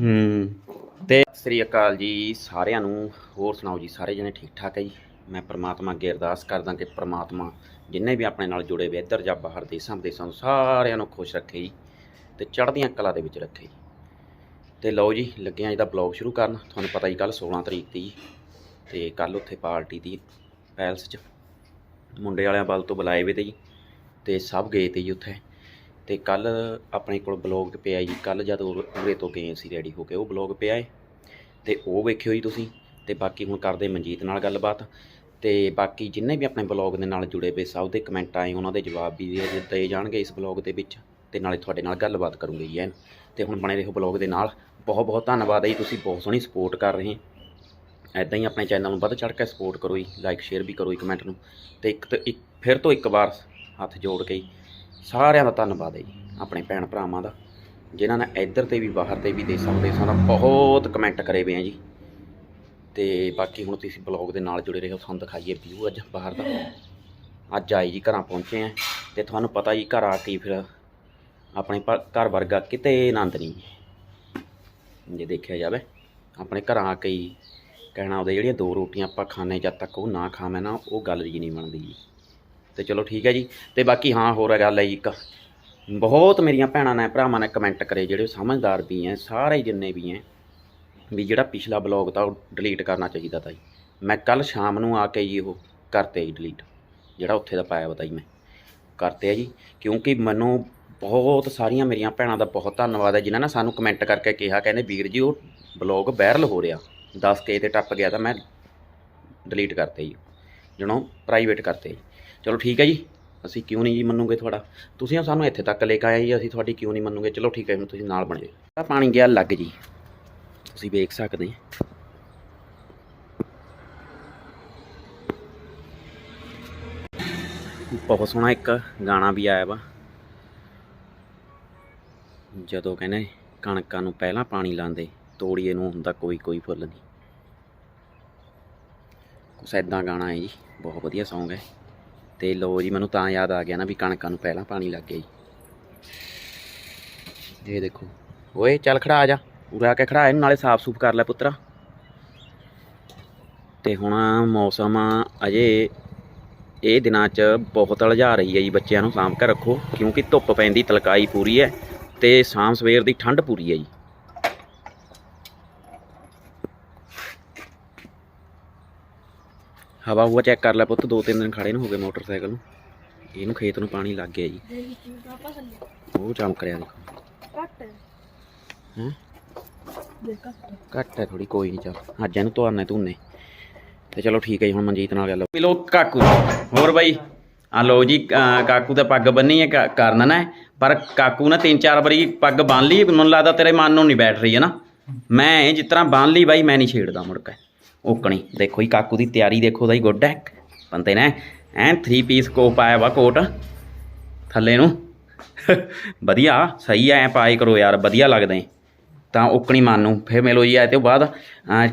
ਹੂੰ। ਤੇ ਸਤਿ ਸ੍ਰੀ ਅਕਾਲ ਜੀ ਸਾਰਿਆਂ ਨੂੰ, ਹੋਰ ਸੁਣਾਓ ਜੀ, ਸਾਰੇ ਜਣੇ ਠੀਕ ਠਾਕ ਹੈ ਜੀ? ਮੈਂ ਪ੍ਰਮਾਤਮਾ ਅੱਗੇ ਅਰਦਾਸ ਕਰਦਾ ਕਿ ਪ੍ਰਮਾਤਮਾ ਜਿੰਨੇ ਵੀ ਆਪਣੇ ਨਾਲ ਜੁੜੇ ਵੇ ਇੱਧਰ ਜਾਂ ਬਾਹਰ ਦੇਸਾਂ ਵਿਦੇਸਾਂ ਨੂੰ ਸਾਰਿਆਂ ਨੂੰ ਖੁਸ਼ ਰੱਖੇ ਜੀ ਤੇ ਚੜ੍ਹਦੀਆਂ ਕਲਾ ਦੇ ਵਿੱਚ ਰੱਖੇ ਜੀ। ਤੇ ਲਓ ਜੀ, ਲੱਗੇ ਹਾਂ ਅੱਜ ਦਾ ਬਲੌਗ ਸ਼ੁਰੂ ਕਰਨ। ਤੁਹਾਨੂੰ ਪਤਾ ਹੀ ਕੱਲ 16 ਤਰੀਕ ਦੀ ਜੀ। ਤੇ ਕੱਲ ਉੱਥੇ ਪਾਰਟੀ ਦੀ ਪੈਲਸ 'ਚ ਮੁੰਡੇ ਵਾਲਿਆਂ ਵੱਲ ਤੋਂ ਬੁਲਾਏ ਵੇ ਤੇ ਜੀ। ਤੇ ਸਭ ਗਏ ਤੇ ਜੀ ਉੱਥੇ। ਤੇ ਕੱਲ ਆਪਣੇ ਕੋਲ ਬਲੌਗ ਪਿਆ ਜੀ ਕੱਲ ਜਦ ਉਰ- ਉਰੇ ਤੋਂ ਗਏ ਸੀ ਰੈਡੀ ਹੋ ਕੇ, ਉਹ ਬਲੌਗ ਪਿਆ ਹੈ ਤੇ ਉਹ ਵੇਖਿਓ ਜੀ ਤੁਸੀਂ, ਤੇ ਬਾਕੀ ਹੁਣ ਕਰਦੇ ਮਨਜੀਤ ਨਾਲ ਗੱਲਬਾਤ। ਤੇ ਬਾਕੀ ਜਿੰਨੇ ਵੀ ਆਪਣੇ ਬਲੌਗ ਦੇ ਨਾਲ ਜੁੜੇ ਪਏ ਸਭ ਦੇ ਕਮੈਂਟ ਆਏ, ਉਹਨਾਂ ਦੇ ਜਵਾਬ ਵੀ ਦੇ ਦਿੱਤੇ ਜਾਣਗੇ ਇਸ ਬਲੌਗ ਦੇ ਵਿੱਚ। ਤੇ ਨਾਲੇ ਤੁਹਾਡੇ ਨਾਲ ਗੱਲਬਾਤ ਕਰੂੰਗੇ ਜੀ ਐਨ। ਤੇ ਹੁਣ ਬਣੇ ਰਹੋ ਬਲੌਗ ਦੇ ਨਾਲ। ਬਹੁਤ ਬਹੁਤ ਧੰਨਵਾਦ ਹੈ ਜੀ, ਤੁਸੀਂ ਬਹੁਤ ਸੋਹਣੀ ਸਪੋਰਟ ਕਰ ਰਹੇ ਐਦਾਂ ਹੀ ਆਪਣੇ ਚੈਨਲ ਨੂੰ ਵੱਧ ਚੜ੍ਹ ਕੇ ਸਪੋਰਟ ਕਰੋ ਜੀ ਲਾਈਕ ਸ਼ੇਅਰ ਵੀ ਕਰੋ ਜੀ ਕਮੈਂਟ ਨੂੰ। ਤੇ ਇੱਕ, ਫਿਰ ਤੋਂ ਇੱਕ ਵਾਰ ਹੱਥ ਜੋੜ ਕੇ ਜੀ। ਸਾਰਿਆਂ ਦਾ ਧੰਨਵਾਦ ਹੈ ਜੀ, ਆਪਣੇ ਭੈਣ ਭਰਾਵਾਂ ਦਾ, ਜਿਨ੍ਹਾਂ ਨੇ ਇੱਧਰ ਤੇ ਵੀ, ਬਾਹਰ ਤੇ ਵੀ, ਦੇਸਾਂ ਵਿਦੇਸਾਂ ਦਾ ਬਹੁਤ ਕਮੈਂਟ ਕਰੇ ਵੇ ਆ ਜੀ। ਤੇ ਬਾਕੀ ਹੁਣ ਤੁਸੀਂ ਬਲੌਗ ਦੇ ਨਾਲ ਜੁੜੇ ਰਹੋ, ਤੁਹਾਨੂੰ ਦਿਖਾਈਏ ਵਿਊ ਅੱਜ ਬਾਹਰ ਦਾ। ਅੱਜ ਆਏ ਜੀ, ਘਰਾਂ ਪਹੁੰਚੇ ਆ। ਤੇ ਤੁਹਾਨੂੰ ਪਤਾ ਜੀ, ਘਰ ਆ ਕੇ ਫਿਰ ਆਪਣੇ ਪ- ਘਰ ਵਰਗਾ ਕਿਤੇ ਆਨੰਦ ਨਹੀਂ ਜੇ। ਦੇਖਿਆ ਜਾਵੇ, ਆਪਣੇ ਘਰਾਂ ਆ ਕੇ ਹੀ ਕਹਿਣਾ ਉਹਦੇ ਜਿਹੜੀਆਂ ਦੋ ਰੋਟੀਆਂ ਆਪਾਂ ਖਾਣੇ ਜਦ ਤੱਕ ਉਹ ਨਾ ਖਾਵੇਂ ਨਾ, ਉਹ ਗੱਲ ਜੀ ਨਹੀਂ ਬਣਦੀ ਜੀ। ਤੇ ਚਲੋ ਠੀਕ ਹੈ ਜੀ। ਤੇ ਬਾਕੀ ਹਾਂ, ਹੋਰ ਗੱਲ ਹੈ ਜੀ ਇੱਕ। ਬਹੁਤ ਮੇਰੀਆਂ ਭੈਣਾਂ ਨੇ, ਭਰਾਵਾਂ ਨੇ ਕਮੈਂਟ ਕਰੇ, ਜਿਹੜੇ ਸਮਝਦਾਰ ਵੀ ਐ, ਸਾਰੇ ਜਿੰਨੇ ਵੀ ਐ, ਵੀ ਜਿਹੜਾ ਪਿਛਲਾ ਬਲੌਗ ਤਾਂ ਉਹ ਡਿਲੀਟ ਕਰਨਾ ਚਾਹੀਦਾ ਤਾਂ ਜੀ। ਮੈਂ ਕੱਲ ਸ਼ਾਮ ਨੂੰ ਆ ਕੇ ਜੀ ਉਹ ਕਰਤੇ ਜੀ ਡਿਲੀਟ ਜਿਹੜਾ ਉੱਥੇ ਦਾ ਪਾਇਆ ਬਤਾਈ ਮੈਂ। ਕਰਤੇ ਆ ਜੀ, ਕਿਉਂਕਿ ਮੈਨੂੰ ਬਹੁਤ ਸਾਰੀਆਂ ਮੇਰੀਆਂ ਭੈਣਾਂ ਦਾ ਬਹੁਤ ਧੰਨਵਾਦ ਹੈ, ਜਿਨ੍ਹਾਂ ਨੇ ਸਾਨੂੰ ਕਮੈਂਟ ਕਰਕੇ ਕਿਹਾ, ਕਹਿੰਦੇ ਵੀਰ ਜੀ, ਉਹ ਬਲੌਗ ਵਾਇਰਲ ਹੋ ਰਿਹਾ। 10 ਕੇ ਤੇ ਟੱਪ ਗਿਆ ਤਾਂ ਮੈਂ ਡਿਲੀਟ ਕਰਤੇ ਜੀ। ਜਣੋ ਪ੍ਰਾਈਵੇਟ ਕਰਤੇ ਜੀ। ਚਲੋ ਠੀਕ ਹੈ ਜੀ। ਅਸੀਂ ਕਿਉਂ ਨਹੀਂ ਜੀ ਮੰਨੂਗੇ ਤੁਹਾਡਾ? ਤੁਸੀਂ ਸਾਨੂੰ ਇੱਥੇ ਤੱਕ ਲੈ ਕੇ ਆਏ ਜੀ, ਅਸੀਂ ਤੁਹਾਡੀ ਕਿਉਂ ਨਹੀਂ ਮੰਨੂਗੇ? ਚਲੋ ਠੀਕ ਹੈ ਹੁਣ ਤੁਸੀਂ ਨਾਲ ਬਣ ਜਾਓ। ਪਾਣੀ ਗਿਆ ਲੱਗ ਜੀ। ਤੁਸੀਂ ਵੇਖ ਸਕਦੇ ਬਹੁਤ ਸੋਹਣਾ ਇੱਕ ਗਾਣਾ ਵੀ ਆਇਆ ਵਾ। ਜਦੋਂ ਕਹਿੰਦੇ ਕਣਕਾਂ ਨੂੰ ਪਹਿਲਾਂ ਪਾਣੀ ਲਾਉਂਦੇ, ਤੋੜੀਏ ਨੂੰ ਹੁੰਦਾ ਕੋਈ ਕੋਈ ਫੁੱਲ ਨਹੀਂ। ਕੁਛ ਐਦਾਂ ਗਾਣਾ ਹੈ ਜੀ, ਬਹੁਤ ਵਧੀਆ Song ਹੈ। ਤੇ ਲੋ ਜੀ, ਮੈਨੂੰ ਤਾਂ ਯਾਦ ਆ ਗਿਆ ਨਾ ਵੀ ਕਣਕਾਂ ਨੂੰ ਪਹਿਲਾਂ ਪਾਣੀ ਲੱਗ ਗਿਆ ਜੀ। ਇਹ ਦੇਖੋ, ਓਏ ਚੱਲ ਖੜਾ ਆ ਜਾ, ਉਰੇ ਕੇ ਖੜਾ ਇਹਨੂੰ, ਨਾਲੇ ਸਾਫ਼ ਸੂਫ ਕਰ ਲੈ ਪੁੱਤਰਾ। ਤੇ ਹੁਣ ਮੌਸਮ ਅਜੇ ਇਹ ਦਿਨਾਂ 'ਚ ਬਹੁਤ ਲਜਾ ਰਹੀ ਹੈ ਜੀ, ਬੱਚਿਆਂ ਨੂੰ ਸਾਂਭ ਕੇ ਰੱਖੋ, ਕਿਉਂਕਿ ਧੁੱਪ ਪੈਂਦੀ, ਤਲਕਾਈ ਪੂਰੀ ਹੈ, ਤੇ ਸ਼ਾਮ ਸਵੇਰ ਦੀ ਠੰਡ ਪੂਰੀ ਹੈ ਜੀ। ਹਵਾ ਹੁਆ ਚੈੱਕ ਕਰ ਲੈ ਪੁੱਤ ਦੋ ਤਿੰਨ ਦਿਨ ਖੜੇ ਨੂੰ ਹੋ ਗਏ ਮੋਟਰਸਾਈਕਲ ਨੂੰ। ਇਹਨੂੰ ਖੇਤ ਨੂੰ ਪਾਣੀ ਲੱਗ ਗਿਆ ਜੀ। ਉਹ ਚਮਕ ਰਿਹਾ ਦੇਖੋ। ਹੈਂ। ਘੱਟ ਹੈ। ਥੋੜੀ ਕੋਈ ਨਹੀਂ ਚੱਲ। ਅੱਜ ਇਹਨੂੰ ਤੋਰਨੇ ਧੁੰਨੇ। ਤੇ ਚਲੋ ਠੀਕ ਹੈ ਜੀ ਹੁਣ ਮਨਜੀਤ ਨਾਲ ਗੱਲ ਮਿਲੋ ਕਾਕੂ ਹੋਰ ਬਾਈ? ਆ ਲੋ ਜੀ ਕਾਕੂ ਤਾਂ ਪੱਗ ਬੰਨੀ ਹੈ ਕਰਨਾ ਨਾ ਪਰ ਕਾਕੂ ਨੇ ਤਿੰਨ ਚਾਰ ਵਾਰੀ ਪੱਗ ਬੰਨ ਲਈ ਮੈਨੂੰ ਲੱਗਦਾ ਤੇਰੇ ਮਨ ਨੂੰ ਨਹੀਂ ਬੈਠ ਰਹੀ ਹੈ ਨਾ। ਮੈਂ ਜਿਸ ਤਰ੍ਹਾਂ ਬੰਨ ਲਈ ਬਾਈ ਮੈਂ ਨਹੀਂ ਛੇੜਦਾ ਮੁੜ ਕੇ। ਓਕਣੀ। ਦੇਖੋ ਜੀ ਕਾਕੂ ਦੀ ਤਿਆਰੀ ਦੇਖੋ ਦਾ ਹੀ ਗੁੱਡ ਹੈ। ਬੰਦੇ ਨੇ ਐਨ 3 ਪੀਸ ਕੋ ਪਾਇਆ ਵਾ ਕੋਟ। ਥੱਲੇ ਨੂੰ। ਵਧੀਆ ਸਹੀ ਐ ਪਾਏ ਕਰੋ ਯਾਰ ਵਧੀਆ ਲੱਗਦੇ। ਤਾਂ ਓਕਣੀ ਮਨ ਨੂੰ। ਫਿਰ ਮਿਲੋ ਜੀ ਆਏ ਤੇ ਬਾਅਦ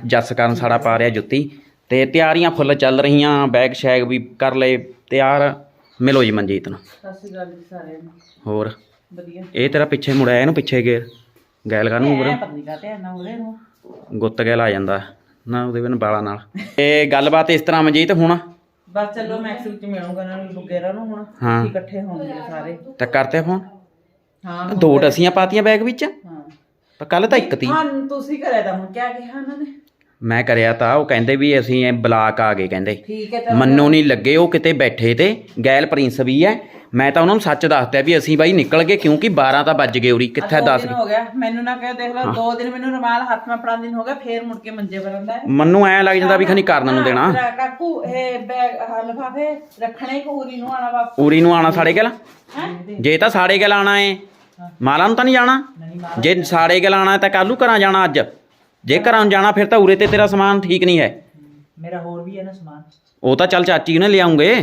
ਜੱਸ ਕਰਨ ਸਾਡਾ ਪਾ ਰਿਹਾ ਜੁੱਤੀ। ਤੇ ਤਿਆਰੀਆਂ ਫੁੱਲ ਚੱਲ ਰਹੀਆਂ ਬੈਗ ਸ਼ੈਗ ਵੀ ਕਰ ਲਏ ਤਿਆਰ। ਮਿਲੋ ਜੀ ਮਨਜੀਤ ਨੂੰ। ਸਤਿ ਸ਼੍ਰੀ ਅਕਾਲ ਜੀ ਸਾਰਿਆਂ ਨੂੰ। ਹੋਰ? ਵਧੀਆ। ਇਹ ਤੇਰਾ ਪਿੱਛੇ ਮੁੜਿਆ ਇਹਨੂੰ ਪਿੱਛੇ ਗੇਰ ਗੈਲ ਕਰਨ ਐ ਨੂੰ। ਗੁੱਤ ਗੈਲ ਆ ਜਾਂਦਾ। ਨਾ ਉਹਦੇ ਬਿਨ ਬਾਲਾਂ ਨਾਲ। ਇਹ ਗੱਲਬਾਤ ਇਸ ਤਰ੍ਹਾਂ ਮਨਜੀਤ ਹੁਣ? ਬਸ ਚੱਲੋ ਮੈਕਸ ਵਿੱਚ ਮਿਲੂੰਗਾ ਨਾ ਬੁਗੇਰਾ ਨੂੰ ਹੁਣ। ਹਾਂ। ਅਸੀਂ ਇਕੱਠੇ ਹੋਣਗੇ ਸਾਰੇ। ਤਾਂ ਕਰਤੇ ਫੋਨ ਹਾਂ ਦੋ ਟਸੀਆਂ ਪਾਤੀਆਂ ਬੈਗ ਵਿੱਚ? ਹਾਂ। ਪਰ ਕੱਲ ਤਾਂ ਇੱਕ ਤੀ। ਹਾਂ ਤੁਸੀਂ ਕਰਿਆ ਤਾਂ ਹੁਣ ਕਿਆ ਕਿਹਾ ਉਹਨਾਂ ਨੇ? ਮੈਂ ਕਰਿਆ ਤਾਂ ਉਹ ਕਹਿੰਦੇ ਵੀ ਅਸੀਂ ਇਹ ਬਲਾਕ ਆ ਗਏ ਕਹਿੰਦੇ। ਠੀਕ ਹੈ ਤਾਂ ਮੰਨੋ ਨਹੀਂ ਲੱਗੇ ਉਹ ਕਿਤੇ ਬੈਠੇ ਤੇ ਗੈਲ ਪ੍ਰਿੰਸ ਵੀ ਹੈ ਮੈਂ ਤਾਂ ਉਹਨਾਂ ਨੂੰ ਸੱਚ ਦੱਸਦਾ ਵੀ ਅਸੀਂ ਬਾਈ ਨਿਕਲ ਗਏ ਕਿਉਂਕਿ 12 ਤਾਂ ਵੱਜ ਗਏ ਉਰੀ ਕਿੱਥੇ ਦੋ 10 ਦਿਨ ਹੋ ਗਿਆ। ਮੈਨੂੰ ਨਾ ਕਹਿ ਦੇਖ ਲਓ ਦੋ ਦਿਨ ਮੈਨੂੰ ਰਮਾਲ ਹੱਥ ਮੈਂ ਫੜਾਉਣ ਦਿਨ ਹੋ ਗਿਆ ਫੇਰ ਮੁੜ ਕੇ ਮੰਜੇ ਪਰ ਆਉਂਦਾ ਹੈ। ਮੰਨੂ ਐ ਲੱਗ ਜਾਂਦਾ ਵੀ ਖਣੀ ਕਰਨ ਨੂੰ ਦੇਣਾ। ਤੇਰਾ ਕਾਕੂ ਇਹ ਬੈਗ ਆਹ ਲਿਫਾਫੇ ਰੱਖਣੇ ਕੂਰੀ ਨੂੰ ਆਣਾ ਬਾਪੂ ਉਰੀ ਨੂੰ ਆਣਾ ਸਾਡੇ ਗਲ? ਹੈ? ਜੇ ਤਾਂ ਸਾਡੇ ਗਲ ਆਣਾ ਏ। ਮਾਲਾ ਨੂੰ ਤਾਂ ਨਹੀਂ ਜਾਣਾ? ਜੇ ਸਾਡੇ ਗਲ ਆਣਾ ਤਾਂ ਕੱਲੂ ਘਰਾਂ ਜਾਣਾ ਅੱਜ। ਜੇ ਘਰਾਂ ਨੂੰ ਜਾਣਾ ਫਿਰ ਤਾਂ ਉਰੇ ਤੇ ਤੇਰਾ ਸਮਾਨ ਠੀਕ ਨਹੀਂ ਹੈ। ਮੇਰਾ ਹੋਰ ਵੀ ਹੈ ਨਾ ਸਮਾਨ। ਉਹ ਤਾਂ ਚੱਲ ਚਾਚੀ ਨੇ ਲਿਆਉਂਗੇ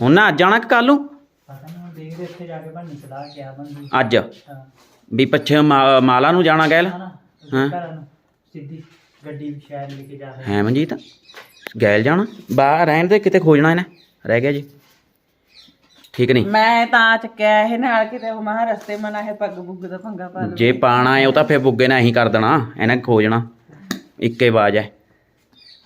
ਹੁਣ ਨਾ ਅੱਜ ਜਾਣਾ ਕਿ ਕੱਲ ਨੂੰ? ਪਤਾ ਨਹੀਂ ਹੁਣ ਦੇਖਦੇ ਇੱਥੇ ਜਾ ਕੇ ਬਣਨੀ ਸਲਾਹ ਕਿਆ ਬਣਦੀ ਅੱਜ? ਹਾਂ। ਵੀ ਪੱਛੇ ਮਾ- ਮਾਲਾ ਨੂੰ ਜਾਣਾ ਗੈਲ? ਨਾ ਹਾਂ। ਘਰਾਂ ਨੂੰ ਸਿੱਧੀ ਗੱਡੀ ਸ਼ਹਿਰ ਲੈ ਕੇ ਜਾ ਰਹੇ ਹੈ ਮਨਜੀਤ? ਗੈਲ ਜਾਣਾ? ਬਾਹਰ ਰਹਿਣ ਦੇ ਕਿਤੇ ਖੋਜਣਾ ਇਹਨੇ? ਰਹਿ ਗਿਆ ਜੀ। ਠੀਕ ਨਹੀਂ? ਮੈਂ ਤਾਂ ਚੱਕਿਆ ਇਹ ਨਾਲ ਕਿਤੇ ਉਹ ਮਹਾ ਰਸਤੇ ਮਨਾ ਇਹ ਪੱਗ ਪੁੱਗ ਦਾ ਪੰਗਾ ਪਾ ਲਓ ਜੇ ਪਾਣਾ ਹੈ ਉਹ ਤਾਂ ਫੇਰ ਬੁੱਗੇ ਨਾਲ ਹੀ ਕਰ ਦੇਣਾ। ਇਹਨੇ ਖੋਜਣਾ ਇੱਕੇ ਬਾਜ ਹੈ।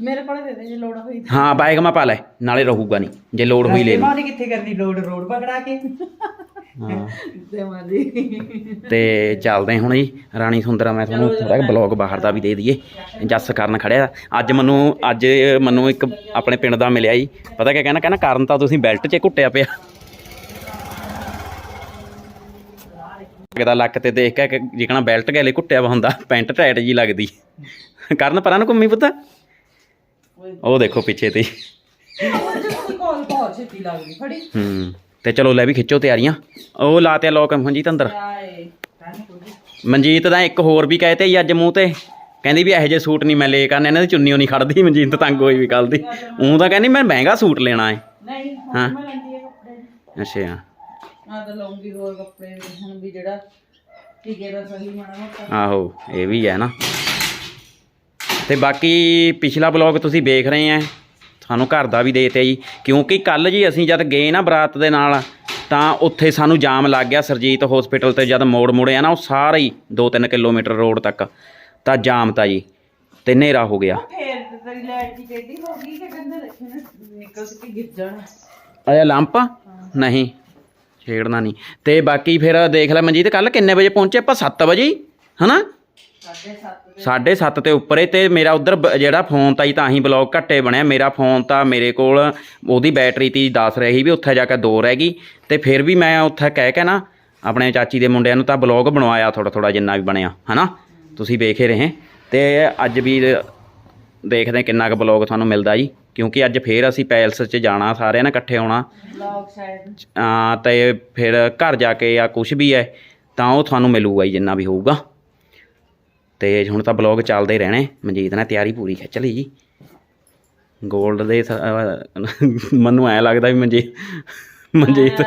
ਮੇਰੇ ਕੋਲ ਦੇ ਦੇ ਜੇ ਲੋੜ ਹੋਈ ਤਾਂ। ਹਾਂ ਬਾਈਕ ਮੈਂ ਪਾ ਲੈ ਨਾਲੇ ਰਹੂਗਾ ਨਹੀਂ ਜੇ ਲੋੜ ਹੋਈ ਲੈ ਲਈ ਮਾਰੀ ਕਿੱਥੇ ਕਰਨੀ ਲੋਡ ਰੋਡ ਪਕੜਾ ਕੇ? ਹਾਂ। ਤੇ ਚੱਲਦੇ ਹੁਣ ਜੀ ਰਾਣੀ ਸੁੰਦਰਾ ਮੈਂ ਤੁਹਾਨੂੰ ਥੋੜਾ ਬਲੌਗ ਬਾਹਰ ਦਾ ਵੀ ਦੇ ਦਈਏ। ਜੱਸ ਕਰਨ ਖੜਿਆ। ਅੱਜ ਮੈਨੂੰ ਅੱਜ ਮੈਨੂੰ ਇੱਕ ਆਪਣੇ ਪਿੰਡ ਦਾ ਮਿਲਿਆ ਜੀ। ਪਤਾ ਕੀ ਕਹਿੰਦਾ ਕਹਿੰਦਾ ਕਾਰਨ ਤਾਂ ਤੁਸੀਂ ਬੈਲਟ 'ਚ ਘੁੱਟਿਆ ਪਿਆ। ਕਿਦਾ ਲੱਕ ਤੇ ਦੇਖ ਕੇ ਕਿ ਜਿਕਣਾ ਬੈਲਟ ਗੈਲੇ ਘੁੱਟਿਆ ਵਾ ਹੁੰਦਾ ਪੈਂਟ ਟਾਈਟ ਜੀ ਲੱਗਦੀ। ਕਰਨ ਪਰਾਂ ਨੂੰ ਘੁੰਮੀ ਪੁੱਤ। ਉਹ ਦੇਖੋ ਪਿੱਛੇ ਤੇ ਕੋਲ ਬਹੁਤ ਛੇਤੀ ਲੱਗਦੀ ਫੜੀ। ਹੂੰ ਤੇ ਚਲੋ ਲੈ ਵੀ ਖਿੱਚੋ ਤਿਆਰੀਆਂ। ਉਹ ਲਾਤੇ ਲੋਕ ਮਨਜੀਤ ਅੰਦਰ। ਆਏ ਮਨਜੀਤ ਦਾ ਇੱਕ ਹੋਰ ਵੀ ਕਹੇ ਤੇ ਜੀ ਅੱਜ ਮੂੰਹ ਤੇ। ਕਹਿੰਦੀ ਵੀ ਇਹੋ ਜਿਹੇ ਸੂਟ ਨਹੀਂ ਮੈਂ ਲੈ ਕਰਨੇ ਇਹਨਾਂ ਦੀ ਚੁੰਨੀ ਓ ਨਹੀਂ ਖੜਦੀ ਮਨਜੀਤ ਤੰਗ ਹੋਈ ਵੀ ਕੱਲ ਦੀ। ਉਹ ਤਾਂ ਕਹਿੰਦੀ ਮੈਂ ਮਹਿੰਗਾ ਸੂਟ ਲੈਣਾ ਹੈ ਨਹੀਂ ਹਾਂ। ਮੈਂ ਲੈਂਦੀ ਹੈ ਕੱਪੜੇ। ਅੱਛਾ। ਆ ਤਾਂ ਲਊਂਗੀ ਹੋਰ ਕੱਪੜੇ ਹੁਣ ਵੀ ਜਿਹੜਾ ਟਿਕੇ ਦਾ ਸਹੀ ਮਾਣਾ ਮੋਟਾ। ਆਹੋ ਇਹ ਵੀ ਹੈ ਨਾ। ਤੇ ਬਾਕੀ ਪਿਛਲਾ ਬਲੌਗ ਤੁਸੀਂ ਵੇਖ ਰਹੇ ਆ ਤੁਹਾਨੂੰ ਘਰ ਦਾ ਵੀ ਦੇਤੇ ਜੀ। ਕਿਉਂਕਿ ਕੱਲ ਜੀ ਅਸੀਂ ਜਦ ਗਏ ਨਾ ਬਰਾਤ ਦੇ ਨਾਲ ਤਾਂ ਉੱਥੇ ਸਾਨੂੰ ਜਾਮ ਲੱਗ ਗਿਆ ਸਰਜੀਤ ਹਸਪੀਟਲ ਤੇ ਜਦ ਮੋੜ ਮੁੜਿਆ ਨਾ ਉਹ ਸਾਰਾ ਹੀ 2-3 ਕਿਲੋਮੀਟਰ ਰੋਡ ਤੱਕ ਤਾਂ ਜਾਮ ਤਾ ਜੀ ਤੇ ਹਨੇਰਾ ਹੋ ਗਿਆ। ਫੇਰ ਤੇ ਤੇਰੀ ਲਾਈਟ ਦੀ ਟੇਢੀ ਹੋ ਗਈ ਕਿ ਕਹਿੰਦੇ ਰੱਖੇ ਨਾ ਨਿਕਲ ਕੇ ਗਿਰ ਜਾਣਾ ਅਜਾ ਲੰਪ ਨਹੀਂ ਛੇੜਨਾ ਨਹੀਂ। ਤੇ ਬਾਕੀ ਫਿਰ ਦੇਖ ਲੈ ਮਨਜੀਤ ਕੱਲ ਕਿੰਨੇ ਵਜੇ ਪਹੁੰਚੇ ਆਪਾਂ? 7 ਵਜੇ ਹਨਾ? ਸਾਢੇ ਸੱਤ 7:30 ਤੇ ਉੱਪਰ ਏ ਤੇ ਮੇਰਾ ਉਧਰ ਜਿਹੜਾ ਫੋਨ ਤਾਂ ਹੀ ਤਾਂ ਹੀ ਬਲੌਗ ਘੱਟੇ ਬਣਿਆ। ਮੇਰਾ ਫੋਨ ਤਾਂ ਮੇਰੇ ਕੋਲ ਉਹਦੀ ਬੈਟਰੀ ਤੀ ਦੱਸ ਰਹੀ ਵੀ ਉੱਥੇ ਜਾ ਕੇ ਦੋ ਰਹਿ ਗਈ। ਤੇ ਫਿਰ ਵੀ ਮੈਂ ਉੱਥੇ ਕਹਿ ਕੇ ਨਾ ਆਪਣੇ ਚਾਚੀ ਦੇ ਮੁੰਡਿਆਂ ਨੂੰ ਤਾਂ ਬਲੌਗ ਬਣਵਾਇਆ ਥੋੜਾ ਥੋੜਾ ਜਿੰਨਾ ਵੀ ਬਣਿਆ ਹਨਾ? ਤੁਸੀਂ ਵੇਖ ਹੀ ਰਹੇ। ਤੇ ਅੱਜ ਵੀ ਦੇਖਦੇ ਹਾਂ ਕਿੰਨਾ ਕੁ ਬਲੌਗ ਤੁਹਾਨੂੰ ਮਿਲਦਾ ਜੀ। ਕਿਉਂਕਿ ਅੱਜ ਫੇਰ ਅਸੀਂ ਪੈਲਸ 'ਚ ਜਾਣਾ ਸਾਰਿਆਂ ਨੇ ਇਕੱਠੇ ਹੋਣਾ। ਬਲੌਗ ਸ਼ਾਇਦ। ਆ ਤੇ ਫਿਰ ਘਰ ਜਾ ਕੇ ਜਾਂ ਕੁਝ ਵੀ ਹੈ ਤਾਂ ਉਹ ਤੁਹਾਨੂੰ ਮਿਲੂਗਾ ਜੀ ਜਿੰਨਾ ਵੀ ਹੋਊਗਾ। ਤੇ ਹੁਣ ਤਾਂ ਬਲੌਗ ਚੱਲਦੇ ਰਹਿਣੇ। ਮਨਜੀਤ ਨੇ ਤਿਆਰੀ ਪੂਰੀ ਖਿੱਚ ਲਈ ਜੀ। 골ਡ ਦੇ ਮੈਨੂੰ ਐ ਲੱਗਦਾ ਵੀ ਮਨਜੀਤ ਮਨਜੀਤ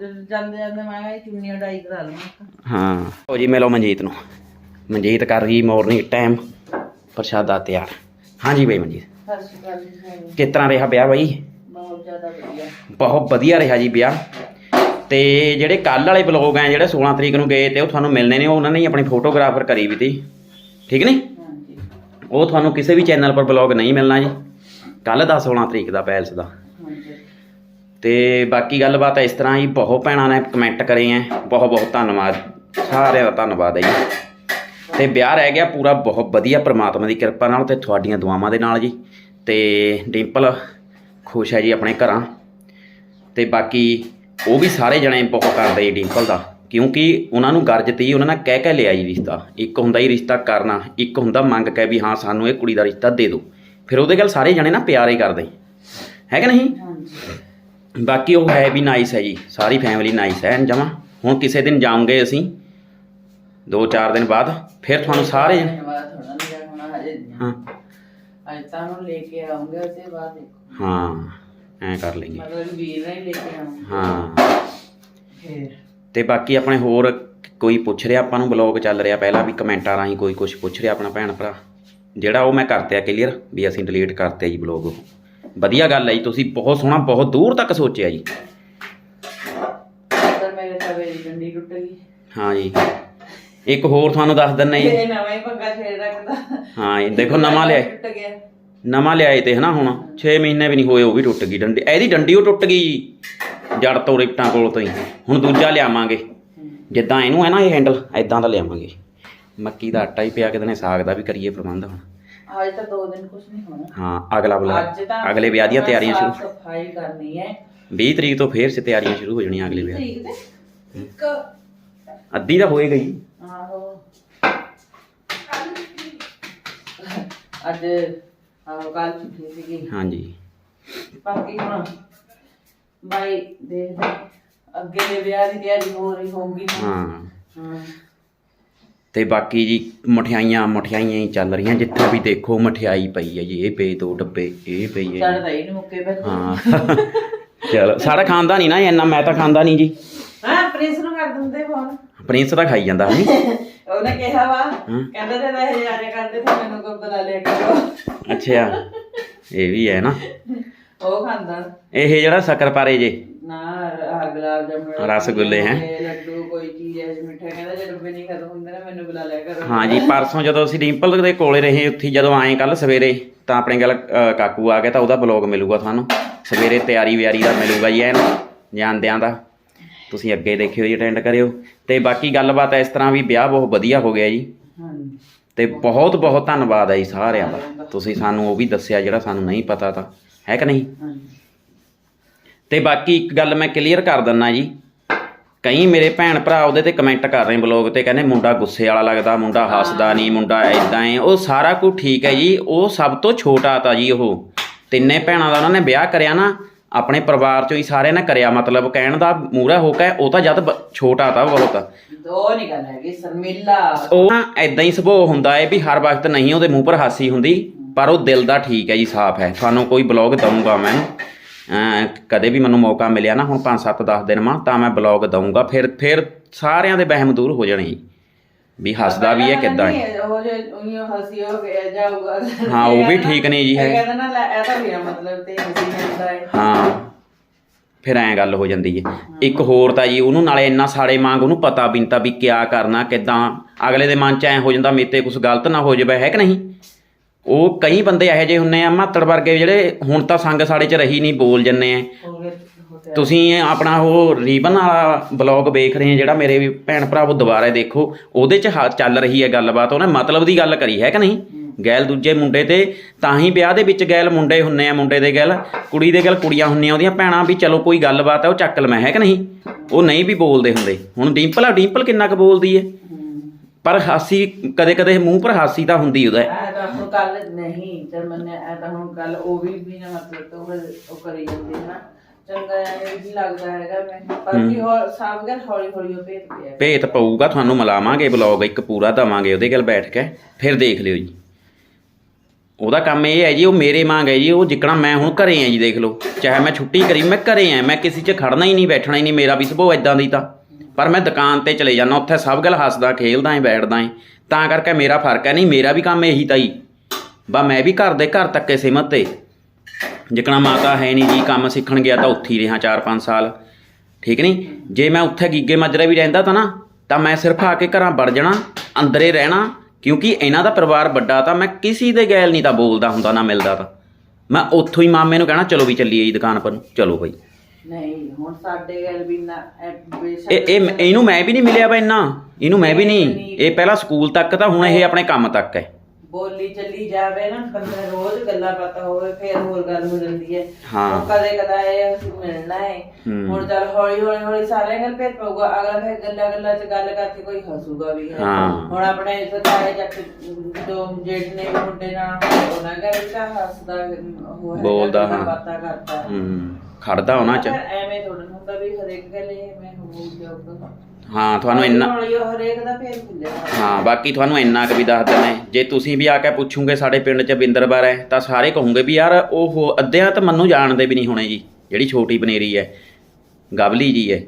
ਜਦ ਜਾਂਦੇ ਮੈਂ ਕਿਹਾ ਚੁੰਨੀ ਉਡਾਈ ਕਰਾ ਲਵਾਂ ਹਾਂ। ਹੋ ਜੀ ਮਿਲੋ ਮਨਜੀਤ ਨੂੰ। ਮਨਜੀਤ ਕਰ ਰਹੀ ਮਾਰਨਿੰਗ ਟਾਈਮ ਪ੍ਰਸ਼ਾਦਾ ਤਿਆਰ। ਹਾਂਜੀ ਬਈ ਮਨਜੀਤ। ਸਤਿ ਸ਼੍ਰੀ ਅਕਾਲ ਜੀ। ਕਿਸ ਤਰ੍ਹਾਂ ਰਿਹਾ ਵਿਆਹ ਬਈ? ਬਹੁਤ ਜ਼ਿਆਦਾ ਵਧੀਆ। ਬਹੁਤ ਵਧੀਆ ਰਿਹਾ ਜੀ ਵਿਆਹ। ਤੇ ਜਿਹੜੇ ਕੱਲ ਵਾਲੇ ਬਲੌਗ ਆ ਜਿਹੜੇ 16 ਤਰੀਕ ਨੂੰ ਗਏ ਤੇ ਉਹ ਤੁਹਾਨੂੰ ਮਿਲਣੇ ਨੇ ਉਹ ਉਹਨਾਂ ਨੇ ਹੀ ਆਪਣੀ ਫੋਟੋਗ੍ਰਾਫਰ ਕਰੀ ਵੀ ਤੀ। ਠੀਕ ਨਹੀਂ? ਹਾਂਜੀ। ਉਹ ਤੁਹਾਨੂੰ ਕਿਸੇ ਵੀ ਚੈਨਲ ਪਰ ਬਲੌਗ ਨਹੀਂ ਮਿਲਣਾ ਜੀ। ਕੱਲ ਦਾ 16 ਤਰੀਕ ਦਾ ਪੈਲਸ ਦਾ। ਹਾਂਜੀ। ਤੇ ਬਾਕੀ ਗੱਲਬਾਤ ਇਸ ਤਰ੍ਹਾਂ ਹੀ ਬਹੁਤ ਭੈਣਾਂ ਨੇ ਕਮੈਂਟ ਕਰੇ ਆ ਬਹੁਤ ਬਹੁਤ ਧੰਨਵਾਦ। ਸਾਰਿਆਂ ਦਾ ਧੰਨਵਾਦ ਹੈ ਜੀ। ਤੇ ਵਿਆਹ ਰਹਿ ਗਿਆ ਪੂਰਾ ਬਹੁਤ ਵਧੀਆ ਪ੍ਰਮਾਤਮਾ ਦੀ ਕਿਰਪਾ ਨਾਲ ਤੇ ਤੁਹਾਡੀਆਂ ਦੁਆਵਾਂ ਦੇ ਨਾਲ ਜੀ। ਤੇ ਡਿੰਪਲ ਖੁਸ਼ ਹੈ ਜੀ ਆਪਣੇ ਘਰਾਂ। ਤੇ ਬਾਕੀ ਉਹ ਵੀ ਸਾਰੇ ਜਣੇ ਬਹੁਤ ਕਰਦੇ ਜੀ ਡਿੰਪਲ ਦਾ। ਕਿਉਂਕਿ ਉਹਨਾਂ ਨੂੰ ਗਰਜ ਤੀ ਉਹਨਾਂ ਨੇ ਕਹਿ ਕਹਿ ਲਿਆ ਜੀ ਰਿਸ਼ਤਾ। ਇੱਕ ਹੁੰਦਾ ਹੀ ਰਿਸ਼ਤਾ ਕਰਨਾ ਇੱਕ ਹੁੰਦਾ ਮੰਗ ਕੇ ਵੀ ਹਾਂ ਸਾਨੂੰ ਇਹ ਕੁੜੀ ਦਾ ਰਿਸ਼ਤਾ ਦੇ ਦਿਓ। ਫਿਰ ਉਹਦੇ ਗੱਲ ਸਾਰੇ ਜਣੇ ਨਾ ਪਿਆਰ ਹੀ ਕਰਦੇ। ਹੈ ਕਿ ਨਹੀਂ? ਬਾਕੀ ਉਹ ਹੈ ਵੀ ਨਾਈਸ ਹੈ ਜੀ ਸਾਰੀ ਫੈਮਿਲੀ ਨਾਈਸ ਹੈ ਜਮਾ। ਹੁਣ ਕਿਸੇ ਦਿਨ ਜਾਵਾਂਗੇ ਅਸੀਂ 2-4 ਦਿਨ ਬਾਅਦ ਫਿਰ ਤੁਹਾਨੂੰ ਸਾਰੇ ਹਾਂ। ਅੱਜ ਤਾਂ ਨੂੰ ਲੈ ਕੇ ਆਉਂਗੇ ਤੇ ਬਾਅਦ ਦੇਖੋ। ਹਾਂ ਐ ਕਰ ਲਈਏ। ਮਤਲਬ ਵੀਰ ਨੇ ਲੈ ਕੇ ਆਉਂਗੇ। ਹਾਂ। ਫੇਰ। ਤੇ ਬਾਕੀ ਆਪਣੇ ਹੋਰ ਕੋਈ ਪੁੱਛ ਰਿਹਾ? ਆਪਾਂ ਨੂੰ ਬਲੌਗ ਚੱਲ ਰਿਹਾ ਪਹਿਲਾਂ ਵੀ ਕਮੈਂਟਾਂ ਰਾਹੀਂ ਕੋਈ ਕੁਝ ਪੁੱਛ ਰਿਹਾ ਆਪਣਾ ਭੈਣ ਭਰਾ? ਜਿਹੜਾ ਉਹ ਮੈਂ ਕਰਤਿਆ ਕਲੀਅਰ ਵੀ ਅਸੀਂ ਡਿਲੀਟ ਕਰਤੇ ਜੀ ਬਲੌਗ ਉਹ। ਵਧੀਆ ਗੱਲ ਹੈ ਜੀ ਤੁਸੀਂ ਬਹੁਤ ਸੋਹਣਾ ਬਹੁਤ ਦੂਰ ਤੱਕ ਸੋਚਿਆ ਜੀ। ਤਾਂ ਮੇਰੇ ਤਵੇ ਦੀ ਡੰਡੀ ਟੁੱਟ ਗਈ। ਹਾਂ ਜੀ। ਇੱਕ ਹੋਰ ਤੁਹਾਨੂੰ ਦੱਸ ਦਿੰਨਾ ਜੀ। ਇਹ ਨਵਾਂ ਹੀ ਪੰਗਾ ਛੇੜ ਰੱਖਦਾ। ਹਾਂ ਇਹ ਦੇਖੋ ਨਵਾਂ ਲਿਆ। ਟੁੱਟ ਗਿਆ। ਨਵਾਂ ਲਿਆਏ ਤੇ ਹਨਾ ਹੁਣ 6 ਮਹੀਨੇ ਵੀ ਨਹੀਂ ਹੋਏ ਉਹ ਵੀ ਟੁੱਟ ਗਈ ਡੰਡੀ। ਇਹਦੀ ਡੰਡੀ ਉਹ ਟੁੱਟ ਗਈ ਜੀ ਜੜ ਤੋਂ ਰਿਪਟਾਂ ਕੋਲ ਤੋਂ ਹੀ। ਹੁਣ ਦੂਜਾ ਲਿਆਵਾਂਗੇ। ਜਿੱਦਾਂ ਇਹਨੂੰ ਹੈ ਨਾ ਇਹ ਹੈਂਡਲ ਐਦਾਂ ਦਾ ਲਿਆਵਾਂਗੇ। ਮੱਕੀ ਦਾ ਆਟਾ ਹੀ ਪਿਆ ਕਿਤੇ ਨੇ ਸਾਗ ਦਾ ਵੀ ਕਰੀਏ ਪ੍ਰਬੰਧ ਹੁਣ। ਅੱਜ ਤਾਂ ਦੋ ਦਿਨ ਕੁਝ ਨਹੀਂ ਹੋਣਾ। ਹਾਂ ਅਗਲਾ ਬਲਾ ਅੱਜ ਤਾਂ ਅਗਲੇ ਵਿਆਹ ਦੀਆਂ ਤਿਆਰੀਆਂ ਸ਼ੁਰੂ। ਸਾਫ਼ ਸਫ਼ਾਈ ਕਰਨੀ ਹੈ। 20 ਤਰੀਕ ਤੋਂ ਫੇਰ ਸੇ ਤਿਆਰੀਆਂ ਸ਼ੁਰੂ ਹੋ ਜਾਣੀਆਂ ਅਗਲੇ ਵਿਆਹ ਤਰੀਕ ਤੇ? ਇੱਕ। ਅੱਧੀ ਤਾਂ ਹੋਏ ਗਈ। ਆਹੋ। ਅੱਜ ਸੀਗੀ। ਹਾਂਜੀ। ਬਾਕੀ ਹੁਣ ਬਾਈ ਦੇਖਦੇ। ਅੱਗੇ ਦੇ ਵਿਆਹ ਦੀ ਤਿਆਰੀ ਹੋ ਰਹੀ ਹੋਊਗੀ। ਹਾਂ। ਹਾਂ। ਤੇ ਬਾਕੀ ਜੀ ਮਠਿਆਈਆਂ ਮਠਿਆਈਆਂ ਹੀ ਚੱਲ ਰਹੀਆਂ। ਜਿੱਥੇ ਵੀ ਦੇਖੋ ਮਠਿਆਈ ਪਈ ਹੈ ਜੀ ਇਹ ਪਏ ਦੋ ਡੱਬੇ ਇਹ ਪਈ ਹੈ ਚੜਦਾ ਹੀ ਮੁੱਕੇ ਚਲੋ ਸਾਡਾ ਖਾਂਦਾ ਨਹੀਂ ਨਾ ਇੰਨਾ ਮੈਂ ਤਾਂ ਖਾਂਦਾ ਨਹੀਂ ਜੀ। ਹਾਂ ਪ੍ਰਿੰਸ ਨੂੰ ਕਰ ਦਿੰਦੇ ਫੋਨ। ਪ੍ਰਿੰਸ ਤਾਂ ਖਾਈ ਜਾਂਦਾ ਨਹੀਂ ਉਹਨੇ ਕਿਹਾ ਵਾ ਹਾਂ। ਕਹਿੰਦਾ ਤੇ ਇਹ ਜਾਣੇ ਕਰਦੇ ਤਾਂ ਮੈਨੂੰ ਕੋ ਬੁਲਾ ਲਿਆ ਕਰੋ ਅੱਛਾ ਇਹ ਵੀ ਹੈ ਨਾ। ਉਹ ਖਾਂਦਾ। ਇਹ ਜਿਹੜਾ ਸ਼ੱਕਰਪਾਰੇ ਜੇ। ਨਾ ਆਹ ਗੁਲਾਬ ਜਾਮੁਨ ਰਸਗੁੱਲੇ ਹੈਂ? ਤੇ ਲੱਡੂ ਕੋਈ ਚੀਜ਼ ਐਸੀ ਮਿੱਠਾ ਕਹਿੰਦਾ ਜੇ ਡੱਬੇ ਨਹੀਂ ਖਤਮ ਹੁੰਦੇ ਨਾ ਮੈਨੂੰ ਬੁਲਾ ਲਿਆ ਕਰੋ। ਹਾਂ ਜੀ ਪਰਸੋਂ ਜਦੋਂ ਅਸੀਂ ਡਿੰਪਲ ਦੇ ਕੋਲੇ ਰਹੇ ਉੱਥੇ ਜਦੋਂ ਆਏ ਕੱਲ ਸਵੇਰੇ ਤਾਂ ਆਪਣੇ ਗੱਲ ਕਾਕੂ ਆ ਗਿਆ ਤਾਂ ਉਹਦਾ ਬਲੌਗ ਮਿਲੂਗਾ ਤੁਹਾਨੂੰ। ਸਵੇਰੇ ਤਿਆਰੀ ਵਿਆਰੀ ਦਾ ਮਿਲੂਗਾ ਜੀ ਐਨ ਜਾਂਦਿਆਂ ਦਾ। ਤੁਸੀਂ ਅੱਗੇ ਦੇਖਿਓ ਜੀ ਅਟੈਂਡ ਕਰਿਓ। ਤੇ ਬਾਕੀ ਗੱਲਬਾਤ ਇਸ ਤਰ੍ਹਾਂ ਵੀ ਵਿਆਹ ਬਹੁਤ ਵਧੀਆ ਹੋ ਗਿਆ ਜੀ। ਹਾਂਜੀ। ਤੇ ਬਹੁਤ ਬਹੁਤ ਧੰਨਵਾਦ ਹੈ ਜੀ ਸਾਰਿਆਂ ਦਾ। ਤੁਸੀਂ ਸਾਨੂੰ ਉਹ ਵੀ ਦੱਸਿਆ ਜਿਹੜਾ ਸਾਨੂੰ ਨਹੀਂ ਪਤਾ ਤਾਂ। ਹੈ ਕਿ ਨਹੀਂ? ਹਾਂਜੀ। ਤੇ ਬਾਕੀ ਇੱਕ ਗੱਲ ਮੈਂ ਕਲੀਅਰ ਕਰ ਦਿੰਨਾ ਜੀ। ਕਈ ਮੇਰੇ ਭੈਣ ਭਰਾ ਉਹਦੇ ਤੇ ਕਮੈਂਟ ਕਰ ਰਹੇ ਬਲੌਗ ਤੇ ਕਹਿੰਦੇ ਮੁੰਡਾ ਗੁੱਸੇ ਵਾਲਾ ਲੱਗਦਾ ਮੁੰਡਾ ਹੱਸਦਾ ਨਹੀਂ ਮੁੰਡਾ ਐਦਾਂ ਹੈ ਉਹ ਸਾਰਾ ਕੁਝ ਠੀਕ ਹੈ ਜੀ। ਉਹ ਸਭ ਤੋਂ ਛੋਟਾ ਤਾ ਜੀ ਉਹ ਤਿੰਨੇ ਭੈਣਾਂ ਦਾ ਉਹਨਾਂ ਨੇ ਵਿਆਹ ਕਰਿਆ ਨਾ। ਆਪਣੇ ਪਰਿਵਾਰ ਚੋਂ ਹੀ ਸਾਰਿਆਂ ਨੇ ਕਰਿਆ ਮਤਲਬ ਕਹਿਣ ਦਾ ਮੂਹਰਾ ਹੋ ਕੇ ਉਹ ਤਾਂ ਜਦ ਬ- ਛੋਟਾ ਤਾ ਬਹੁਤ। ਦੋ ਨਹੀਂ ਗੱਲ ਹੈਗੀ ਸ਼ਰਮੀਲਾ। ਉਹ ਨਾ ਐਦਾਂ ਹੀ ਸੁਭਾਅ ਹੁੰਦਾ ਹੈ ਵੀ ਹਰ ਵਕਤ ਨਹੀਂ ਉਹਦੇ ਮੂੰਹ ਪਰ ਹਾਸੀ ਹੁੰਦੀ ਪਰ ਉਹ ਦਿਲ ਦਾ ਠੀਕ ਹੈ ਜੀ ਸਾਫ਼ ਹੈ। ਤੁਹਾਨੂੰ ਕੋਈ ਬਲੌਗ ਦਊਂਗਾ ਮੈਂ ਅਮ ਕਦੇ ਵੀ ਮੈਨੂੰ ਮੌਕਾ ਮਿਲਿਆ ਨਾ ਹੁਣ 5 7 10 ਦਿਨ ਮਾ ਤਾਂ ਮੈਂ ਬਲੌਗ ਦਊਂਗਾ ਫਿਰ ਫਿਰ ਸਾਰਿਆਂ ਦੇ ਵਹਿਮ ਦੂਰ ਹੋ ਜਾਣੇ ਜੀ। ਵੀ ਹੱਸਦਾ ਵੀ ਹੈ ਕਿੱਦਾਂ? ਹੈ ਨਹੀਂ, ਉਹ ਜੇ ਉਹੀ ਹਸੀ ਹੋ ਗਿਆ ਜਾਊਗਾ। ਹਾਂ, ਉਹ ਵੀ ਠੀਕ ਨਹੀਂ ਜੀ ਹੈ। ਇਹ ਕਹਿੰਦਾ ਨਾ ਲੈ ਇਹ ਤਾਂ ਮੇਰਾ ਮਤਲਬ ਤੇ ਹਸੀ ਹੁੰਦਾ ਹੈ। ਹਾਂ ਫਿਰ ਐਂ ਗੱਲ ਹੋ ਜਾਂਦੀ ਹੈ। ਇੱਕ ਹੋਰ ਤਾਂ ਜੀ ਉਹਨੂੰ ਨਾਲੇ ਇੰਨਾ ਸਾੜੇ ਵਾਂਗ ਉਹਨੂੰ ਪਤਾ ਵੀ ਨਹੀਂ ਤਾਂ ਵੀ ਕਿਆ ਕਰਨਾ ਕਿੱਦਾਂ। ਅਗਲੇ ਦੇ ਮਨ 'ਚ ਐ ਹੋ ਜਾਂਦਾ ਮੇਤੇ ਕੁਝ ਗਲਤ ਨਾ ਹੋ ਜਾਵੇ ਹੈ ਕਿ ਨਹੀਂ? ਉਹ ਕਈ ਬੰਦੇ ਇਹੋ ਜਿਹੇ ਹੁੰਨੇ ਆ ਮਾਤੜ ਵਰਗੇ ਜਿਹੜੇ ਹੁਣ ਤਾਂ ਸੰਗ ਸਾੜੇ 'ਚ ਰਹੀ ਨਹੀਂ ਬੋਲ ਜੰਨੇ ਆ। ਤੁਸੀਂ ਆਪਣਾ ਉਹ ਰੀਬਨ ਵਾਲਾ ਬਲੌਗ ਵੇਖ ਰਹੇ ਆ ਜਿਹੜਾ ਮੇਰੇ ਵੀ ਭੈਣ ਭਰਾ ਉਹ ਦੁਬਾਰਾ ਦੇਖੋ ਉਹਦੇ 'ਚ ਹਾ- ਚੱਲ ਰਹੀ ਹੈ ਗੱਲਬਾਤ ਉਹਨੇ ਮਤਲਬ ਦੀ ਗੱਲ ਕਰੀ ਹੈ ਕਿ ਨਹੀਂ? ਗੈਲ ਦੂਜੇ ਮੁੰਡੇ ਤੇ ਤਾਂ ਹੀ ਵਿਆਹ ਦੇ ਵਿੱਚ ਗੈਲ ਮੁੰਡੇ ਹੁੰਨੇ ਆ ਮੁੰਡੇ ਦੇ ਗੈਲ ਕੁੜੀ ਦੇ ਗੈਲ ਕੁੜੀਆਂ ਹੁੰਨੀਆਂ ਉਹਦੀਆਂ ਭੈਣਾਂ ਵੀ ਚਲੋ ਕੋਈ ਗੱਲਬਾਤ ਹੈ ਉਹ ਚੱਕ ਲਵਾਂ ਹੈ ਕਿ ਨਹੀਂ? ਉਹ ਨਹੀਂ ਵੀ ਬੋਲਦੇ ਹੁੰਦੇ। ਹੁਣ ਡਿੰਪਲ ਆ ਡਿੰਪਲ ਕਿੰਨਾ ਕੁ ਬੋਲਦੀ ਹੈ। ਪਰ ਹਾਸੀ ਕਦੇ ਕਦੇ ਮੂੰਹ ਪਰ ਹਾਸੀ ਤਾਂ ਹੁੰਦੀ ਉਹਦਾ। ਇਹ ਤਾਂ ਹੁਣ ਕੱਲ ਨਹੀਂ ਤੇ ਮੈਨੇ ਇਹ ਤਾਂ ਹੁਣ ਕੱਲ ਉਹ ਵੀ ਵੀ ਨਾ ਮਤਲਬ ਤੋਂ ਉਹ- ਉਹ ਕਰੀ ਜਾਂਦੀ ਹੈ ਨਾ। ਚੰਗਾ ਇਹ ਵੀ ਲੱਗਦਾ ਹੈਗਾ ਮੈਂ ਪਰ ਕੀ ਹੋ ਸਭ ਗੱਲ ਹੌਲੀ ਹੌਲੀ ਉਹ ਭੇਤ ਪਊਗਾ ਤੁਹਾਨੂੰ ਮਿਲਾਵਾਂਗੇ ਬਲੌਗ ਇੱਕ ਪੂਰਾ ਦਵਾਂਗੇ ਉਹਦੇ ਗੱਲ ਬੈਠ ਕੇ ਫਿਰ ਦੇਖ ਲਿਓ ਜੀ। ਉਹਦਾ ਕੰਮ ਇਹ ਹੈ ਜੀ ਉਹ ਮੇਰੇ ਵਾਂਗ ਹੈ ਜੀ ਉਹ ਜਿੱਕਣਾ ਮੈਂ ਹੁਣ ਘਰੇ ਆ ਜੀ ਦੇਖ ਲਓ। ਚਾਹੇ ਮੈਂ ਛੁੱਟੀ ਕਰੀ ਮੈਂ ਘਰੇ ਆ ਮੈਂ ਕਿਸੇ 'ਚ ਖੜਨਾ ਹੀ ਨਹੀਂ ਬੈਠਣਾ ਹੀ ਨਹੀਂ ਮੇਰਾ ਵੀ ਸੁਭਾਅ ਇਦਾਂ ਦੀ ਤਾਂ। ਪਰ ਮੈਂ ਦੁਕਾਨ ਤੇ ਚਲੇ ਜਾਣਾ ਉੱਥੇ ਸਭ ਗੱਲ ਹੱਸਦਾ ਖੇਲਦਾ ਆਂ ਬੈਠਦਾ ਆਂ ਤਾਂ ਕਰਕੇ ਮੇਰਾ ਫ਼ਰਕ ਹੈ ਨਹੀਂ ਮੇਰਾ ਵੀ ਕੰਮ ਇਹੀ ਤਾਂ ਹੀ। ਬਾ ਮੈਂ ਵੀ ਘਰ ਦੇ ਘਰ ਤੱਕੇ ਸਿਮਤ ਤੇ। ਜਿੱਕਣਾ ਮਾਤਾ ਹੈ ਨਹੀਂ ਜੀ ਕੰਮ ਸਿੱਖਣ ਗਿਆ ਤਾਂ ਉੱਥੇ ਹੀ ਰਿਹਾ 4-5 ਸਾਲ। ਠੀਕ ਨਹੀਂ? ਜੇ ਮੈਂ ਉੱਥੇ ਗਿੱਗੇ ਮਜਰੇ ਵੀ ਰਹਿੰਦਾ ਤਾਂ ਨਾ ਤਾਂ ਮੈਂ ਸਿਰਫ ਆ ਕੇ ਘਰਾਂ ਵੜ ਜਾਣਾ ਅੰਦਰੇ ਰਹਿਣਾ ਕਿਉਂਕਿ ਇਹਨਾਂ ਦਾ ਪਰਿਵਾਰ ਵੱਡਾ ਤਾਂ ਮੈਂ ਕਿਸੇ ਦੇ ਗੈਲ ਨਹੀਂ ਤਾਂ ਬੋਲਦਾ ਹੁੰਦਾ ਨਾ ਮਿਲਦਾ ਤਾਂ। ਮੈਂ ਉੱਥੋਂ ਹੀ ਮਾਮੇ ਨੂੰ ਕਹਿਣਾ ਚਲੋ ਵੀ ਚੱਲੀਏ ਜੀ ਦੁਕਾਨ ਪਰ ਨੂੰ। ਚਲੋ ਬਈ। ਨਹੀਂ ਹੁਣ ਸਾਡੇ ਗੱਲ ਵੀ ਨਾ ਇਹ ਬੇਸ਼ੱਕ ਇਹ ਇਹ ਇਹਨੂੰ ਮੈਂ ਵੀ ਨਹੀਂ ਮਿਲਿਆ ਵਾ ਇੰਨਾ। ਇਹਨੂੰ ਮੈਂ ਵੀ ਨਹੀਂ। ਇਹ ਪਹਿਲਾਂ ਸਕੂਲ ਤੱਕ ਤਾਂ ਹੁਣ ਇਹ ਆਪਣੇ ਕੰਮ ਤੱਕ ਹੈ ਬੋਲੀ ਚੱਲੀ ਜਾਵੇ ਨਾ ਬੰਦਾ ਰੋਜ਼ ਗੱਲਾਂ ਬਾਤਾਂ ਹੋਵੇ ਫਿਰ ਹੋਰ ਗੱਲ ਹੋ ਜਾਂਦੀ ਹੈ ਹਾਂ। ਹੁਣ ਕਦੇ ਕਦਾ ਇਹ ਅਸੀਂ ਮਿਲਣਾ ਹੈ ਹੂੰ। ਹੁਣ ਚੱਲ ਹੌਲੀ ਹੌਲੀ ਹੌਲੀ ਸਾਰਿਆਂ ਗੱਲ ਭੇਤ ਪਊਗਾ ਅਗਲਾ ਫਿਰ ਗੱਲਾਂ ਗੱਲਾਂ 'ਚ ਗੱਲ ਕਰਕੇ ਕੋਈ ਹੱਸੂਗਾ ਵੀ ਹੈ ਹਾਂ। ਹੁਣ ਆਪਣੇ ਸਤਾਰੇ ਚੱਕ ਦੋ ਜੇਠ ਨੇ ਮੁੰਡੇ ਨਾਲ ਉਹਨਾਂ ਵੀ ਤਾਂ ਹੱਸਦਾ ਉਹ ਹੈ ਬੋਲਦਾ, ਹਾਂ। ਬਾਤਾਂ ਕਰਦਾ ਹੂੰ ਖੜਦਾ ਉਹਨਾਂ ਚ ਪਰ ਐਵੇਂ ਥੋੜਾ ਹੁੰਦਾ ਵੀ ਹਰੇਕ ਗੱਲ ਇਹ ਮੈਂ ਹੋ ਜਾਊਗਾ ਹਾਂ ਤੁਹਾਨੂੰ ਇੰਨਾ ਹੌਲੀ ਹਰੇਕ ਦਾ ਹਾਂ ਬਾਕੀ ਤੁਹਾਨੂੰ ਇੰਨਾ ਕੁ ਵੀ ਦੱਸ ਦਿੰਦੇ ਜੇ ਤੁਸੀਂ ਵੀ ਆ ਕੇ ਪੁੱਛੋਗੇ ਸਾਡੇ ਪਿੰਡ 'ਚ ਬਿੰਦਰਬਾਰ ਹੈ ਤਾਂ ਸਾਰੇ ਕਹੋਗੇ ਵੀ ਯਾਰ ਉਹ ਅੱਧਿਆਂ ਤਾਂ ਮੈਨੂੰ ਜਾਣਦੇ ਵੀ ਨਹੀਂ ਹੋਣੇ ਜੀ ਜਿਹੜੀ ਛੋਟੀ ਬਨੇਰੀ ਹੈ ਗਵਲੀ ਜੀ ਹੈ।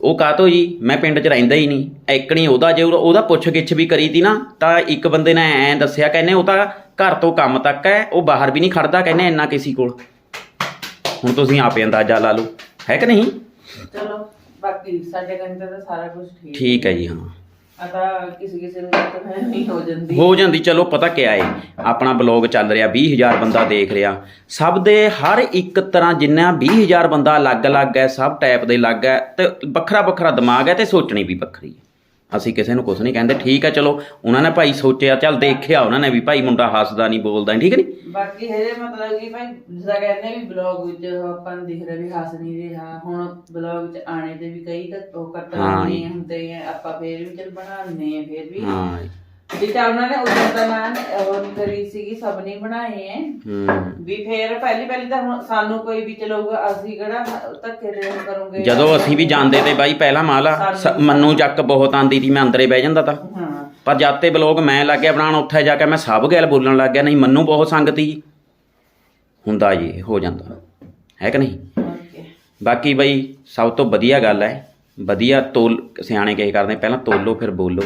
ਉਹ ਕਾਹਤੋਂ ਜੀ? ਮੈਂ ਪਿੰਡ 'ਚ ਰਹਿੰਦਾ ਹੀ ਨਹੀਂ। ਐਕਣੀ ਉਹਦਾ ਜੇ ਉਹ- ਉਹਦਾ ਪੁੱਛ ਗਿੱਛ ਵੀ ਕਰੀ ਤੀ ਨਾ ਤਾਂ ਇੱਕ ਬੰਦੇ ਨੇ ਐਂ ਦੱਸਿਆ ਕਹਿੰਦੇ ਉਹ ਤਾਂ ਘਰ ਤੋਂ ਕੰਮ ਤੱਕ ਹੈ ਉਹ ਬਾਹਰ ਵੀ ਨਹੀਂ ਖੜਦਾ ਕਹਿੰਦੇ ਇੰਨਾ ਕਿਸੇ ਕੋਲ। ਹੁਣ ਤੁਸੀਂ ਆਪੇ ਅੰਦਾਜ਼ਾ ਲਾ ਲਓ। ਹੈ ਕਿ ਨਹੀਂ? ਚਲੋ। ਬਾਕੀ ਸਾਡੇ ਕੰਨ ਤਾਂ ਸਾਰਾ ਕੁਝ ਠੀਕ ਠੀਕ ਹੈ ਜੀ ਹਾਂ। ਆ ਤਾਂ ਕਿਸੇ ਕਿਸੇ ਨੂੰ ਤਾਂ ਨਹੀਂ ਹੋ ਜਾਂਦੀ। ਹੋ ਜਾਂਦੀ ਚਲੋ ਪਤਾ ਕਿਆ ਏ ਆਪਣਾ ਬਲੌਗ ਚੱਲ ਰਿਹਾ 20000 ਬੰਦਾ ਦੇਖ ਰਿਹਾ। ਸਭ ਦੇ ਹਰ ਇੱਕ ਤਰ੍ਹਾਂ ਜਿੰਨਾ 20000 ਬੰਦਾ ਅਲੱਗ-ਅਲੱਗ ਹੈ ਸਭ ਟਾਈਪ ਦੇ ਅਲੱਗ ਹੈ ਤੇ ਵੱਖਰਾ ਵੱਖਰਾ ਦਿਮਾਗ ਹੈ ਤੇ ਸੋਚਣੀ ਵੀ ਵੱਖਰੀ ਹੈ। ਅਸੀਂ ਕਿਸੇ ਨੂੰ ਕੁਝ ਨਹੀਂ ਕਹਿੰਦੇ ਠੀਕ ਹੈ ਚਲੋ ਉਹਨਾਂ ਨੇ ਭਾਈ ਸੋਚਿਆ ਚੱਲ ਦੇਖਿਆ ਉਹਨਾਂ ਨੇ ਵੀ ਭਾਈ ਮੁੰਡਾ ਹੱਸਦਾ ਨਹੀਂ ਬੋਲਦਾ ਠੀਕ ਨਹੀਂ ਬਾਕੀ ਇਹਦੇ ਮਤਲਬ ਕਿ ਭਾਈ ਜਿਸਦਾ ਕਹਿੰਦੇ ਵੀ ਬਲੌਗ ਵਿੱਚ ਆਪਾਂ ਨੂੰ ਦਿਖ ਰਿਹਾ ਵੀ ਹੱਸ ਨਹੀਂ ਰਿਹਾ ਹੁਣ ਬਲੌਗ ਵਿੱਚ ਆਣੇ ਦੇ ਵੀ ਕਈ ਤਾਂ ਉਹ ਕਰਤਵ। ਨਹੀਂ ਹੁੰਦੇ ਆ ਆਪਾਂ ਫੇਰ ਵੀ ਚਲ ਬਣਾਉਂਦੇ ਆ ਫੇਰ ਵੀ ਹਾਂ ਜਿੱਦਾਂ ਉਹਨਾਂ ਨੇ ਉਦੋਂ ਤਾਂ ਨਾਂ ਉਹ ਕਰੀ ਸੀਗੀ ਸਭ ਨੇ ਬਣਾਏ ਐ। ਹੂੰ। ਵੀ ਫੇਰ ਪਹਿਲੀ ਪਹਿਲੀ ਤਾਂ ਹੁਣ ਸਾਨੂੰ ਕੋਈ ਵੀ ਚਲੂਗਾ ਅਸੀਂ ਕਿਹੜਾ ਧੱਕੇ ਦੇ ਕਰੂੰਗੇ? ਜਦੋਂ ਅਸੀਂ ਵੀ ਜਾਂਦੇ ਤੇ ਬਾਈ ਪਹਿਲਾ ਮਾਲਾ ਸ- ਮੰਨੂ ਚੱਕ ਬਹੁਤ ਆਂਦੀ ਸੀ ਮੈਂ ਅੰਦਰੇ ਬਹਿ ਜਾਂਦਾ ਤਾਂ। ਹਾਂ। ਪਰ ਜਦ ਤੇ ਬਲੌਗ ਮੈਂ ਲੱਗ ਗਿਆ ਬਣਾਉਣ ਉੱਥੇ ਜਾ ਕੇ ਮੈਂ ਸਭ ਗੱਲ ਬੋਲਣ ਲੱਗ ਗਿਆ ਨਹੀਂ ਮੰਨੂ ਬਹੁਤ ਸੰਗਤੀ ਹੁੰਦਾ ਜੀ ਹੋ ਜਾਂਦਾ। ਹੈ ਕਿ ਨਹੀਂ? ਓਕੇ। ਬਾਕੀ ਬਈ ਸਭ ਤੋਂ ਵਧੀਆ ਗੱਲ ਹੈ ਵਧੀਆ ਤੋਲ ਸਿਆਣੇ ਕਹੇ ਕਰਦੇ ਪਹਿਲਾਂ ਤੋਲੋ ਫਿਰ ਬੋਲੋ।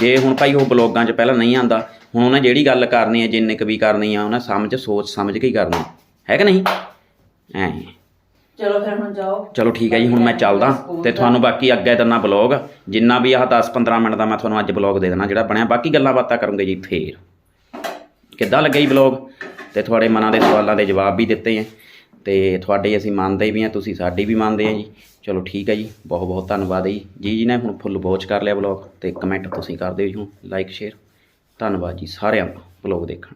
ਜੇ ਹੁਣ ਭਾਈ ਉਹ ਬਲੌਗਾਂ 'ਚ ਪਹਿਲਾਂ ਨਹੀਂ ਆਂਦਾ ਹੁਣ ਉਹਨੇ ਜਿਹੜੀ ਗੱਲ ਕਰਨੀ ਹੈ ਜਿੰਨੇ ਕੁ ਵੀ ਕਰਨੀ ਆ ਉਹਨੇ ਸਮਝ ਸੋਚ ਸਮਝ ਕੇ ਹੀ ਕਰਨੀ। ਹੈ ਕਿ ਨਹੀਂ? ਐ ਚਲੋ ਫਿਰ ਹੁਣ ਜਾਓ। ਚਲੋ ਠੀਕ ਹੈ ਜੀ ਹੁਣ ਮੈਂ ਚੱਲਦਾ ਤੇ ਤੁਹਾਨੂੰ ਬਾਕੀ ਅੱਗੇ ਦਿਨਾ ਬਲੌਗ। ਜਿੰਨਾ ਵੀ ਆਹ 10-15 ਮਿੰਟ ਦਾ ਮੈਂ ਤੁਹਾਨੂੰ ਅੱਜ ਬਲੌਗ ਦੇ ਦੇਣਾ ਜਿਹੜਾ ਬਣਿਆ ਬਾਕੀ ਗੱਲਾਂ ਬਾਤਾਂ ਕਰੂੰਗੇ ਜੀ ਫੇਰ। ਕਿੱਦਾਂ ਲੱਗਿਆ ਜੀ ਬਲੌਗ? ਤੇ ਤੁਹਾਡੇ ਮਨਾਂ ਦੇ ਸਵਾਲਾਂ ਦੇ ਜਵਾਬ ਵੀ ਦਿੱਤੇ ਆ ਤੇ ਤੁਹਾਡੇ ਅਸੀਂ ਮੰਨਦੇ ਵੀ ਆ ਤੁਸੀਂ ਸਾਡੀ ਵੀ ਮੰਨਦੇ ਆ ਜੀ। ਚਲੋ ਠੀਕ ਹੈ ਜੀ, ਬਹੁਤ ਬਹੁਤ ਧੰਨਵਾਦ ਜੀ। ਜੀ ਜੀ ਨੇ ਹੁਣ ਫੁੱਲ ਵਾਚ ਕਰ ਲਿਆ ਬਲੌਗ ਤੇ ਕਮੈਂਟ ਤੁਸੀਂ ਕਰ ਦਿਓ ਜੀ ਹੁਣ ਲਾਈਕ ਸ਼ੇਅਰ ਧੰਨਵਾਦ ਜੀ ਸਾਰਿਆਂ ਦਾ ਬਲੌਗ ਦੇਖਣ